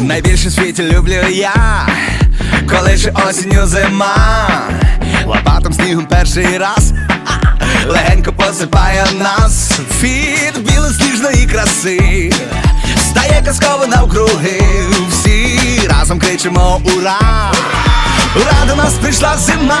Найбільше в світі люблю я, коли ж осінню зима, лопатом снігом перший раз, легенько посипає нас. Від білосніжної краси, стає казково навкруги, всі разом кричимо ура! Ура, до нас прийшла зима,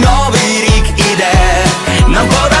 новий рік іде, нам пора.